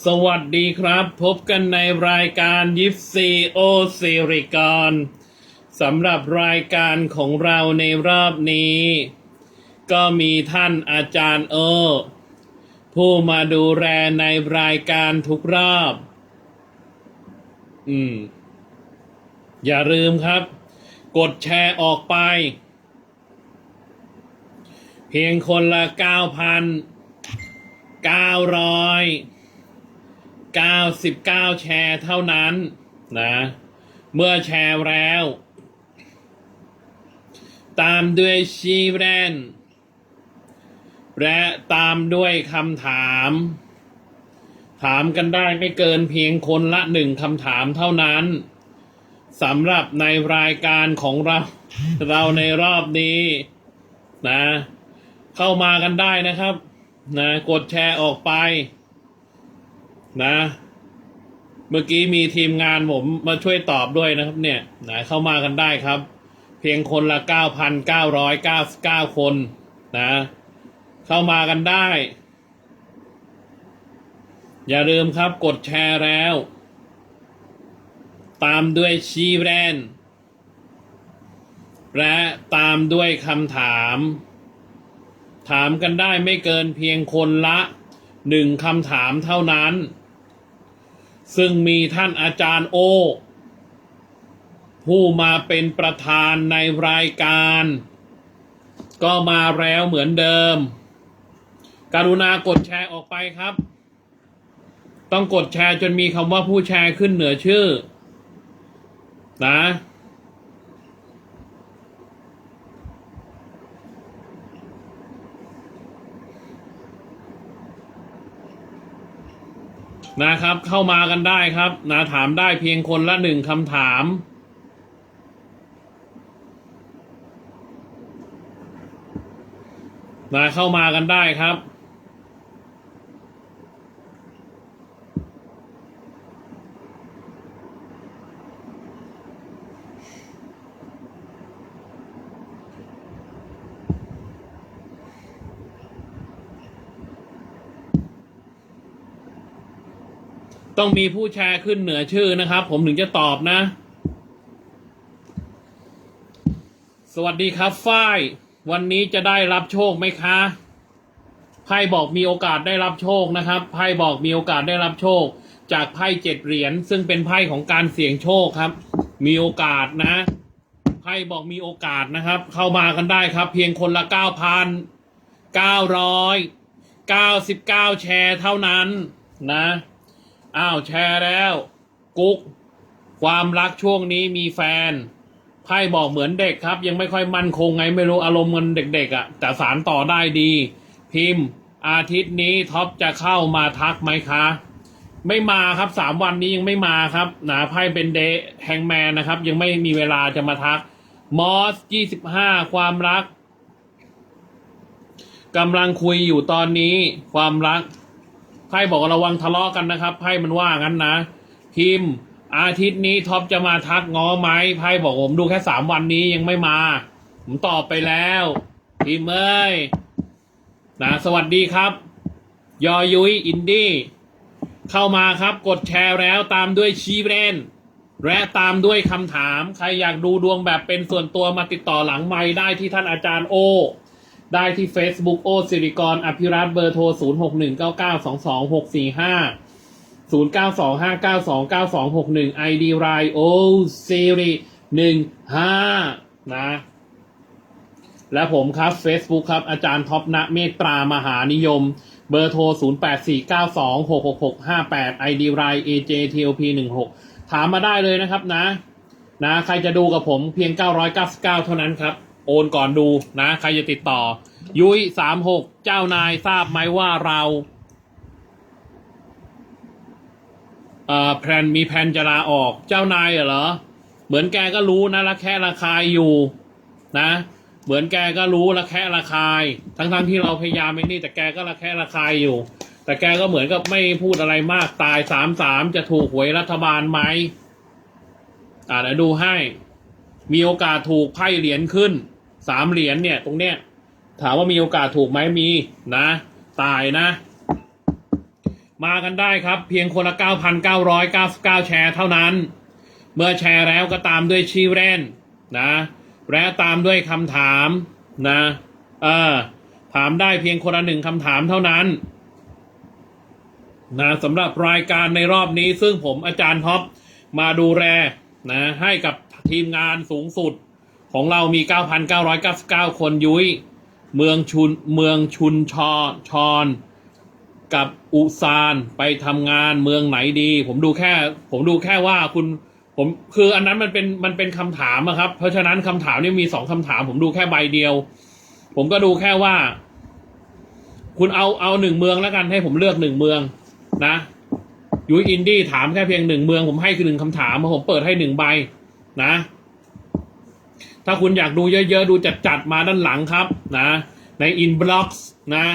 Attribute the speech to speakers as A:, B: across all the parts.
A: สวัสดีครับ พบกันในรายการยิปซีโอซีริกรสำหรับรายการของเราในรอบนี้ ก็มีท่านอาจารย์โอ ผู้มาดูแลในรายการทุกรอบ อืม อย่าลืมครับ กดแชร์ออกไป เพียงคนละ9,900 99 แชร์เท่านั้นนะ เมื่อแชร์แล้ว ตามด้วยชีแรนและตามด้วยคำถาม ถามกันได้ไม่เกินเพียงคนละหนึ่งคำถามเท่านั้นสำหรับในรายการของเรา เราในรอบนี้นะ เข้ามากันได้นะครับ นะ กดแชร์ออกไป นะ เมื่อกี้มีทีมงานผมมาช่วยตอบด้วยนะครับ เนี่ยนะเข้ามากันได้ครับ เพียงคนละ 9,999 คนนะ เข้ามากันได้ อย่าลืมครับกดแชร์แล้ว ตามด้วยชีแรนและตามด้วยคำถาม ถามกันได้ไม่เกินเพียงคนละหนึ่งคำถามเท่านั้น ซึ่งมีท่านอาจารย์โอ ผู้มาเป็นประธานในรายการ ก็มาแล้วเหมือนเดิม กรุณากดแชร์ออกไปครับ ต้องกดแชร์จนมีคำว่าผู้แชร์ขึ้นเหนือชื่อ นะ นะครับ เข้ามากันได้ครับนะถามได้เพียงคนละหนึ่งคำถาม นะเข้ามากันได้ครับ ต้องมีผู้แชร์ขึ้นเหนือชื่อนะครับ ผมถึงจะตอบนะ สวัสดีครับฝ้าย วันนี้จะได้รับโชคไหมคะไพ่บอกมีโอกาสได้รับโชคนะครับไพ่บอกมีโอกาสได้รับโชค จากไพ่เจ็ดเหรียญซึ่งเป็นไพ่ของการเสี่ยงโชคครับ มีโอกาสนะไพ่บอกมีโอกาสนะครับ เข้ามากันได้ครับ เพียงคนละเก้าพันเก้าร้อยเก้าสิบเก้าแชร์เท่านั้นนะ อ้าวแชร์แล้ว กุ๊ก ความรักช่วงนี้มีแฟน ไพ่บอกเหมือนเด็กครับ ยังไม่ค่อยมั่นคงไงไม่รู้อารมณ์มันเด็กๆอะ่ะ แต่สารต่อได้ดี พิมพ์ อาทิตย์นี้ท็อปจะเข้ามาทักไหมคะ ไม่มาครับสามวันนี้ยังไม่มาครับหนะไพ่เป็นเดย์แฮงแมนนะครับ ยังไม่มีเวลาจะมาทัก มอสยี่สิบห้าความรักกำลังคุยอยู่ตอนนี้ความรัก ไพ่บอกว่าระวังทะเลาะกันนะครับไพ่มันว่างั้นนะพิมพ์อาทิตย์นี้ท็อปจะมาทักง้อไหมไพ่บอกผมดูแค่สามวันนี้ยังไม่มา ผมตอบไปแล้ว พิมพ์เอ้ยนะสวัสดีครับ ยอยุ้ยอินดี้เข้ามาครับกดแชร์แล้วตามด้วยชีเรนและตามด้วยคำถาม ใครอยากดูดวงแบบเป็นส่วนตัวมาติดต่อหลังไม้ได้ที่ท่านอาจารย์โอ ได้ที่ Facebook โอสิริกร อภิรัตน์เบอร์โทร 0 6 1 9 9 2 2 6 4 5 0 9 2 5 9 2 9 2 6 1 ID รายโอซิริ1 5 นะ และผมครับ Facebook ครับ อาจารย์ท็อปณเมตตามหานิยม เบอร์โทร 0 8 4 9 2 6 6 6 5 8 ID ราย AJTOP 1 6 ถามมาได้เลยนะครับนะ นะ ใครจะดูกับผมเพียง 999 เท่านั้นครับ โอนก่อนดูนะ ใครจะติดต่อ ยุ้ย36เจ้านายทราบไหมว่าเราเอ่อแพลนมีแพลนจะลาออกเจ้านายเหรอ เหมือนแกก็รู้นะละแค่ราคายอยู่นะ เหมือนแกก็รู้ละแค่ราคาย ทั้งๆทที่เราพยายามไม่นี่ แต่แกก็ละแค่ราคายอยู่ แต่แกก็เหมือนกับไม่พูดอะไรมากตายสามสามจะถูกหวยรัฐบาลไหมอ่าเดี๋ยวดูให้ มีโอกาสถูกไพ่เหรียญขึ้น สามเหรียญเนี่ย ตรงเนี้ย ถามว่ามีโอกาสถูกไหมมีนะ ตายนะ มากันได้ครับ เพียงคนละ 9,999 แชร์เท่านั้น เมื่อแชร์แล้วก็ตามด้วยชื่อเล่นนะและตามด้วยคำถามนะเออถามได้เพียงคนละหนึ่งคำถามเท่านั้นนะสำหรับรายการในรอบนี้ซึ่งผมอาจารย์ท็อปมาดูแลนะให้กับทีมงานสูงสุด ของเรามี 9,999 คนยุ้ย เมืองชุนเมืองชุนชอชอนกับอุซานไปทำงานเมืองไหนดี ผมดูแค่ ผมดูแค่ว่าคุณผมคืออันนั้นมันเป็นมันเป็นคำถามอะครับ เพราะฉะนั้นคำถามนี่มีสองคำถาม ผมดูแค่ใบเดียว ผมก็ดูแค่ว่า คุณเอาเอาหนึ่งเมืองแล้วกันให้ผมเลือกหนึ่งเมืองนะยุ้ยอินดี้ถามแค่เพียงหนึ่งเมือง ผมให้คือหนึ่งคำถามผมเปิดให้หนึ่งใบนะ ถ้าคุณอยากดูเยอะๆ ดูจัดๆมาด้านหลังครับนะในอินบล็อกซ์นะ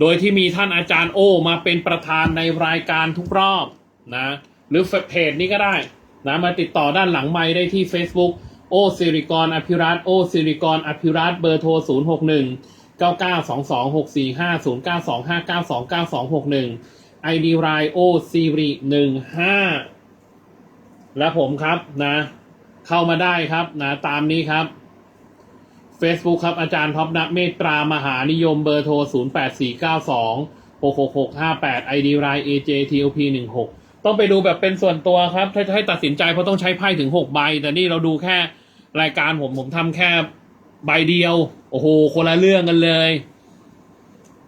A: โดยที่มีท่านอาจารย์โอ มาเป็นประธานในรายการทุกรอบนะหรือเพจนี้ก็ได้นะมาติดต่อด้านหลังไม้ได้ที่ Facebook โอซิริกรอภิรัตโอซิริกรอภิรัตเบอร์โทร 0 6 1 9 9 2 2 6 4 5 0 9 2 5 9 2 9 2 6 1 ID รายโอซิริ15และผมครับนะ เข้ามาได้ครับนะตามนี้ครับ Facebook ครับ อาจารย์ท็อปนักเมตตามหานิยมเบอร์โทร 0 8 4 9 2 6 6 6 5 8 ID ราย AJTOP 1 6ต้องไปดูแบบเป็นส่วนตัวครับ ถ้าจะให้ตัดสินใจเพราะต้องใช้ไพ่ถึง 6 ใบ แต่นี่เราดูแค่รายการผมผมทำแค่ใบเดียว โอ้โห คนละเรื่องกันเลย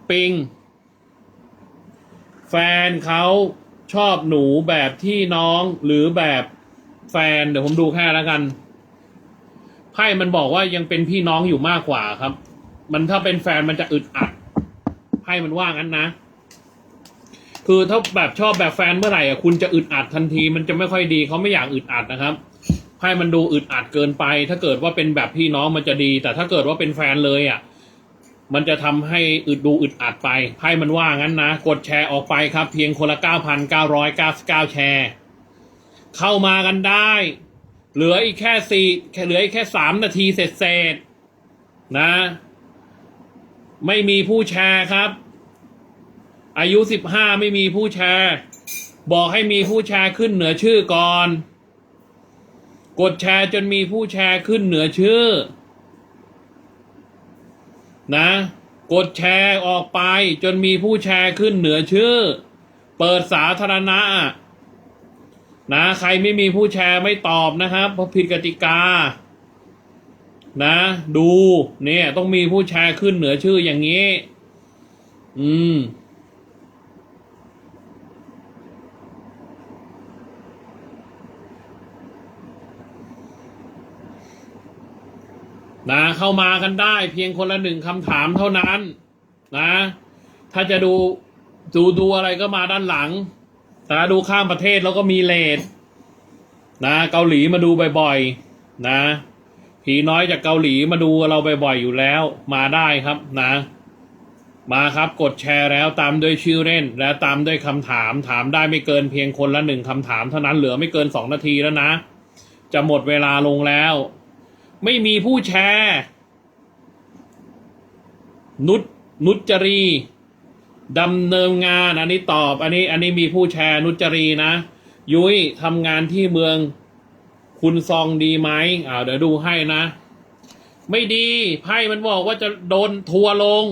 A: ปิง แฟนเขาชอบหนูแบบที่น้องหรือแบบ แฟน เดี๋ยวผมดูแค่แล้วกันไพ่มันบอกว่ายังเป็นพี่น้องอยู่มากกว่าครับ มันถ้าเป็นแฟนมันจะอึดอัดไพ่มันว่างั้นนะ คือถ้าแบบชอบแบบแฟนเมื่อไหร่อะคุณจะอึดอัดทันที มันจะไม่ค่อยดีเขาไม่อยากอึดอัดนะครับไพ่มันดูอึดอัดเกินไป ถ้าเกิดว่าเป็นแบบพี่น้องมันจะดี แต่ถ้าเกิดว่าเป็นแฟนเลยอะมันจะทำให้อึดดูอึดอัดไปไพ่มันว่างั้นนะ กดแชร์ออกไปครับ เพียงคนละ 9,999 แชร์ เข้ามากันได้ เหลืออีกแค่สี่เหลืออีกแค่สามนาทีเสร็จเสร็จๆนะ ไม่มีผู้แชร์ครับ อายุสิบห้าไม่มีผู้แชร์ บอกให้มีผู้แชร์ขึ้นเหนือชื่อก่อน กดแชร์จนมีผู้แชร์ขึ้นเหนือชื่อ นะ กดแชร์ออกไปจนมีผู้แชร์ขึ้นเหนือชื่อ เปิดสาธารณะ นะใครไม่มีผู้แชร์ไม่ตอบนะครับเพราะผิดกติกา นะ ดูเนี่ยต้องมีผู้แชร์ขึ้นเหนือชื่ออย่างนี้ อืมนะเข้ามากันได้เพียงคนละหนึ่งคำถามเท่านั้น นะ ถ้าจะดูดูดูอะไรก็มาด้านหลัง แต่ดูข้ามประเทศแล้วก็มีเลทนะเกาหลีมาดูบ่อยๆนะผีน้อยจากเกาหลีมาดูเราบ่อยๆอยู่แล้ว มาได้ครับนะ มาครับกดแชร์แล้วตามด้วยชื่อเล่น และตามด้วยคำถามถามได้ไม่เกินเพียงคนละหนึ่งคำถามเท่านั้นเหลือไม่เกินสองนาทีแล้วนะ จะหมดเวลาลงแล้ว ไม่มีผู้แชร์ นุชนุชจรี ดำเนินงานอันนี้ตอบ อันนี้ อันนี้มีผู้แชร์นุจรีนะ ยุ้ยทำงานที่เมืองคุณซองดีไหมอ่าเดี๋ยวดูให้นะ ไม่ดีไพ่มันบอกว่าจะโดนทัวลง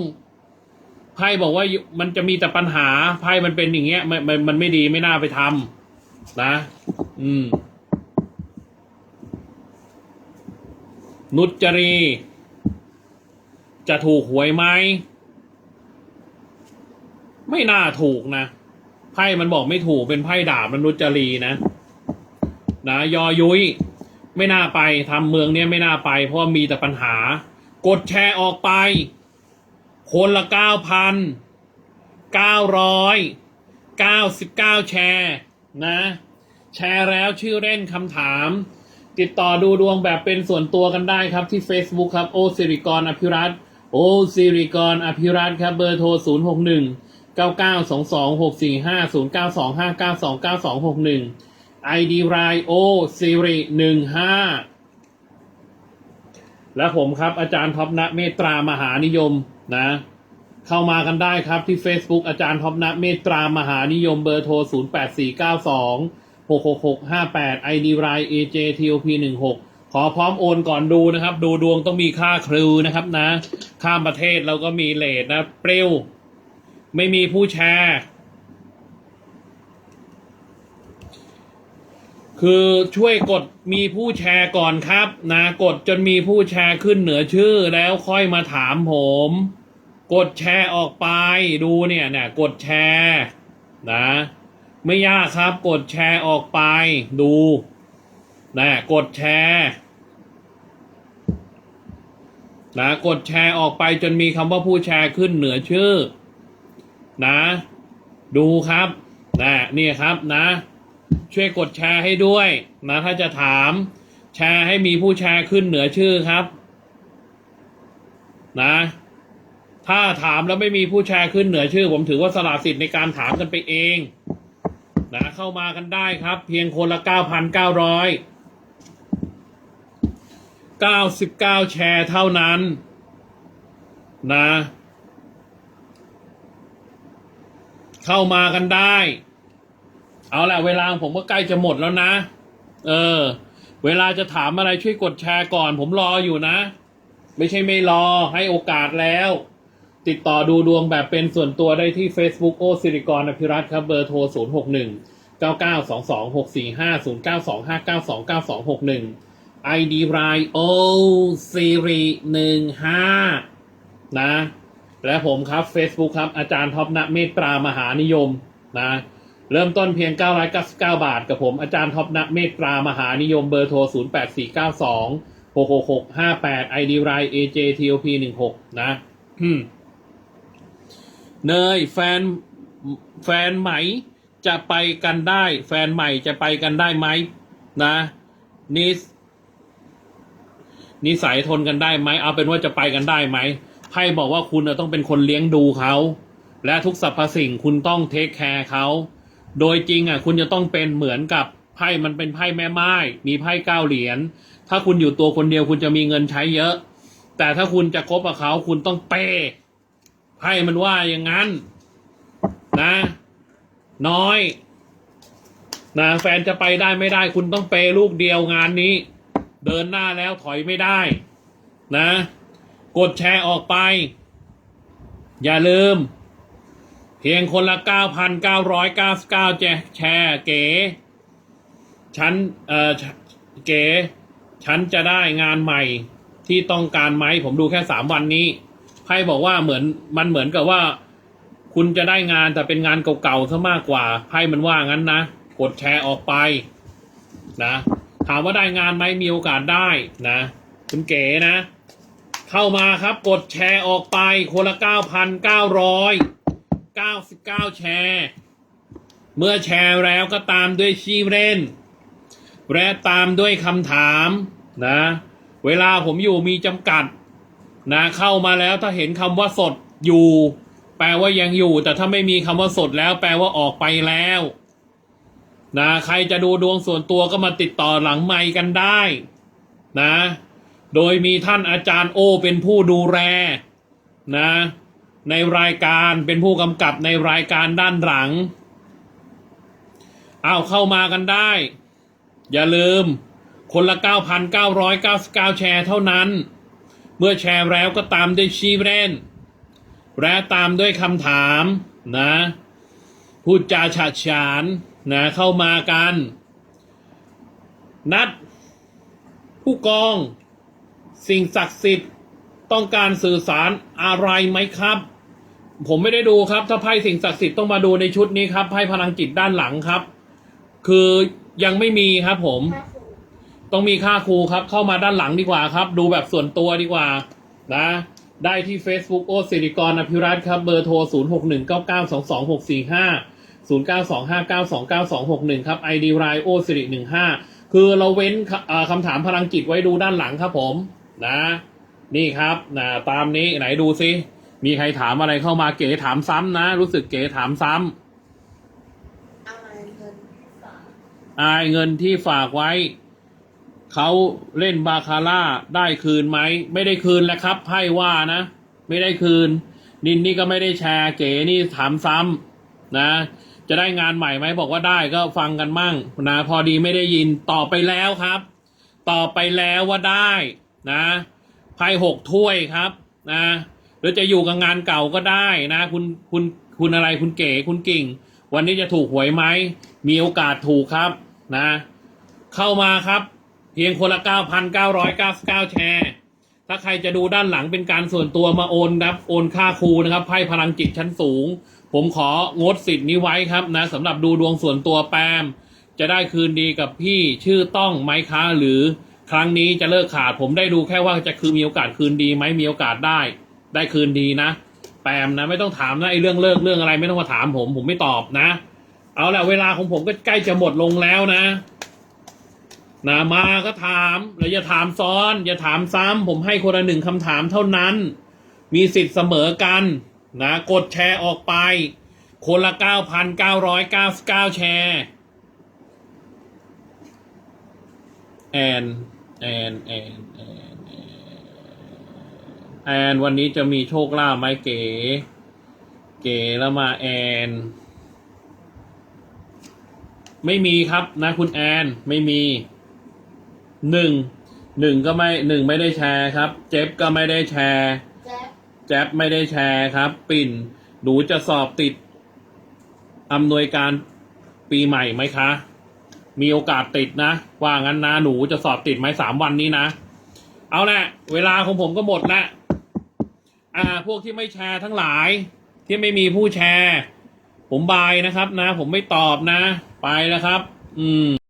A: ไพ่บอกว่ามันจะมีแต่ปัญหาไพ่มันเป็นอย่างเงี้ยมันมันมันไม่ดีไม่น่าไปทำนะ อืม นุจรี จะถูกหวยไหม ไม่น่าถูกนะไพ่มันบอกไม่ถูกเป็นไพ่ดาบมนุษย์จรีนะ นะยอยุ้ยไม่น่าไปทำเมืองเนี้ยไม่น่าไป เพราะมีแต่ปัญหา กดแชร์ออกไป คนละเก้าพันเก้าร้อยเก้าสิบเก้าแชร์นะ แชร์แล้วชื่อเล่นคำถาม ติดต่อดูดวงแบบเป็นส่วนตัวกันได้ครับที่ Facebook ครับโอสิริกรอภิรัตโอสิริกรอภิรัตครับเบอร์โทร 0 6 1 9 9 2 2 6 4 5 0 9 2 5 9 2 9 2 6 1 ID รายโอสิริ15และผมครับอาจารย์ท็อปณเมตตามหานิยมนะ เข้ามากันได้ครับที่ Facebook อาจารย์ท็อปนะเมตตามหานิยมเบอร์โทร 0 8 4 9 2 6 6 6 5 8 ID r i AJTOP 1 6ขอพร้อมโอนก่อนดูนะครับ ดูดวงต้องมีค่าครูนะครับนะ ข้ามประเทศเราก็มีเลทนะ เปรี้ยว ไม่มีผู้แชร์ คือช่วยกดมีผู้แชร์ก่อนครับนะกดจนมีผู้แชร์ขึ้นเหนือชื่อแล้วค่อยมาถามผม กดแชร์ออกไปดูเนี่ยเนี่ยกดแชร์นะไม่ยากครับ กดแชร์ออกไปดูนะกดแชร์นะกดแชร์ออกไปจนมีคำว่าผู้แชร์ขึ้นเหนือชื่อ นะ ดูครับนะนี่ครับนะ ช่วยกดแชร์ให้ด้วยนะถ้าจะถามแชร์ให้มีผู้แชร์ขึ้นเหนือชื่อครับ นะ ถ้าถามแล้วไม่มีผู้แชร์ขึ้นเหนือชื่อ ผมถือว่าสละสิทธิ์ในการถามกันไปเองนะเข้ามากันได้ครับ เพียงคนละเก้าพันเก้าร้อยเก้าสิบเก้าแชร์เท่านั้นนะ เข้ามากันได้ เอาละเวลาผมก็ใกล้จะหมดแล้วนะ เออ เวลาจะถามอะไรช่วยกดแชร์ก่อน ผมรออยู่นะ ไม่ใช่ไม่รอให้โอกาสแล้ว ติดต่อดูดวงแบบเป็นส่วนตัวได้ที่ Facebook โอสิริกรอภิรัตครับเบอร์โทร 0 6 1 9 9 2 2 6 4 5 0 9 2 5 9 2 9 2 6 1 ID รายโอซีรีหนึ่งห้านะ และผมครับ Facebook ครับ อาจารย์ท็อปณเมตตามหานิยมนะ เริ่มต้นเพียง 999 บาท กับผมอาจารย์ท็อปณเมตตามหานิยมเบอร์โทร 08492 666 58 ID ราย AJTOP 16 นะเนยแฟนแฟนไหม่จะไปกันได้ แฟนใหม่จะไปกันได้ไหมนะนิสนิสัยทนกันได้ไหมเอาเป็นว่าจะไปกันได้ไหม ไพ่บอกว่าคุณน่ะต้องเป็นคนเลี้ยงดูเขา และทุกสรรพสิ่งคุณต้องเทคแคร์เขา โดยจริงอะคุณจะต้องเป็นเหมือนกับไพ่มันเป็นไพ่แม่ไม้มีไพ่เก้าเหรียญ ถ้าคุณอยู่ตัวคนเดียวคุณจะมีเงินใช้เยอะ แต่ถ้าคุณจะคบกับเขาคุณต้องเปย์ไพ่มันว่าอย่างนั้น นะ น้อยนะแฟนจะไปได้ไม่ได้ คุณต้องเปย์ลูกเดียวงานนี้ เดินหน้าแล้วถอยไม่ได้ นะ กดแชร์ออกไป อย่าลืม เพียงคนละ 9,999 แจแชร์เก๋ฉันเออเก๋ฉันจะได้งานใหม่ที่ต้องการไหม ผมดูแค่สามวันนี้ไพ่บอกว่าเหมือนมันเหมือนกับว่า คุณจะได้งานแต่เป็นงานเก่าๆซะมากกว่าไพ่มันว่างั้นนะ กดแชร์ออกไปนะ ถามว่าได้งานไหมมีโอกาสได้นะ คุณเก๋นะ เข้ามาครับกดแชร์ออกไปคนละ 9,999 แชร์ เมื่อแชร์แล้วก็ตามด้วยชื่อเล่น และตามด้วยคำถามนะ เวลาผมอยู่มีจำกัดนะเข้ามาแล้วถ้าเห็นคำว่าสดอยู่ แปลว่ายังอยู่ แต่ถ้าไม่มีคำว่าสดแล้ว แปลว่าออกไปแล้วนะใครจะดูดวงส่วนตัวก็มาติดต่อหลังไมค์กันได้ นะ โดยมีท่านอาจารย์โอเป็นผู้ดูแลนะในรายการเป็นผู้กำกับในรายการด้านหลัง เอาเข้ามากันได้ อย่าลืมคนละ 9,999 แชร์เท่านั้น เมื่อแชร์แล้วก็ตามด้วยชีเรนและตามด้วยคำถามนะพูดจาฉาดฉานนะเข้ามากัน นัดผู้กอง สิ่งศักดิ์สิทธิ์ต้องการสื่อสารอะไรไหมครับ ผมไม่ได้ดูครับ ถ้าไพ่สิ่งศักดิ์สิทธิ์ต้องมาดูในชุดนี้ครับไพ่พลังจิตด้านหลังครับ คือยังไม่มีครับผม ต้องมีค่าครูครับ เข้ามาด้านหลังดีกว่าครับ ดูแบบส่วนตัวดีกว่า นะ ได้ที่ Facebook โอสิริกรอภิรัตน์ครับ เบอร์โทร 0 6 1 9 9 2 2 6 4 5 0 9 2 5 9 2 9 2 6 1 ครับ ID รายโอสิริ15 คือเราเว้นคำถามพลังจิตไว้ดูด้านหลังครับผม นะ นี่ครับนะตามนี้ไหนดูซิ มีใครถามอะไรเข้ามาเก๋ถามซ้ำนะ รู้สึกเก๋ถามซ้ำ
B: อะไรเงินฝาก
A: อายเงินที่ฝากไว้ เขาเล่นบาคาร่าได้คืนไหม ไม่ได้คืนแหละครับไพ่ว่านะ ไม่ได้คืน นินนี่ก็ไม่ได้แชร์ เก๋นี่ถามซ้ำนะจะได้งานใหม่ไหมบอกว่าได้ก็ฟังกันมั่งนะพอดีไม่ได้ยินตอบไปแล้วครับ ตอบไปแล้วว่าได้ นะไพ่หกถ้วยครับนะหรือจะอยู่กับงานเก่าก็ได้นะ คุณคุณคุณอะไรคุณเก๋คุณกิ่ง วันนี้จะถูกหวยไหมมีโอกาสถูกครับนะ เข้ามาครับ เพียงคนละ 9,999 แชร์ ถ้าใครจะดูด้านหลังเป็นการส่วนตัวมาโอนครับโอนค่าครูนะครับไพ่พลังจิตชั้นสูง ผมของดสิทธิ์นี้ไว้ครับนะสำหรับดูดวงส่วนตัวแปมจะได้คืนดีกับพี่ชื่อต้องไมคะหรือ ครั้งนี้จะเลิกขาดผมได้ดูแค่ว่าจะคือมีโอกาสคืนดีไหมมีโอกาสได้ ได้คืนดีนะแปมนะไม่ต้องถามนะไอ้เรื่องเลิกเรื่องอะไรไม่ต้องมาถามผม ผมไม่ตอบนะ เอาละเวลาของผมก็ใกล้จะหมดลงแล้วนะนะมาก็ถามแล้วอย่าถามซ้อน อย่าถามซ้ำผมให้คนละหนึ่งคำถามเท่านั้น มีสิทธิ์เสมอกันนะกดแชร์ออกไป คนละ 9,999 แชร์ แอน แอนแอนแอนแอนแอนวันนี้จะมีโชคลาภไหมเก๋ เก๋แล้วมาแอน ไม่มีครับนะคุณแอน ไม่มีหนึ่งหนึ่งก็ไม่หนึ่งไม่ได้แชร์ครับ เจ็บก็ไม่ได้แชร์
B: แจ๊บ
A: แจ๊บไม่ได้แชร์ครับ ปิ่นหนูจะสอบติดอำนวยการปีใหม่ไหมคะ มีโอกาสติดนะ ว่างั้นนะหนูจะสอบติดไหมสามวันนี้นะ เอาแหละ เวลาของผมก็หมดละอ่า พวกที่ไม่แชร์ทั้งหลาย ที่ไม่มีผู้แชร์ ผมบายนะครับนะ ผมไม่ตอบนะ ไปแล้วครับ อืม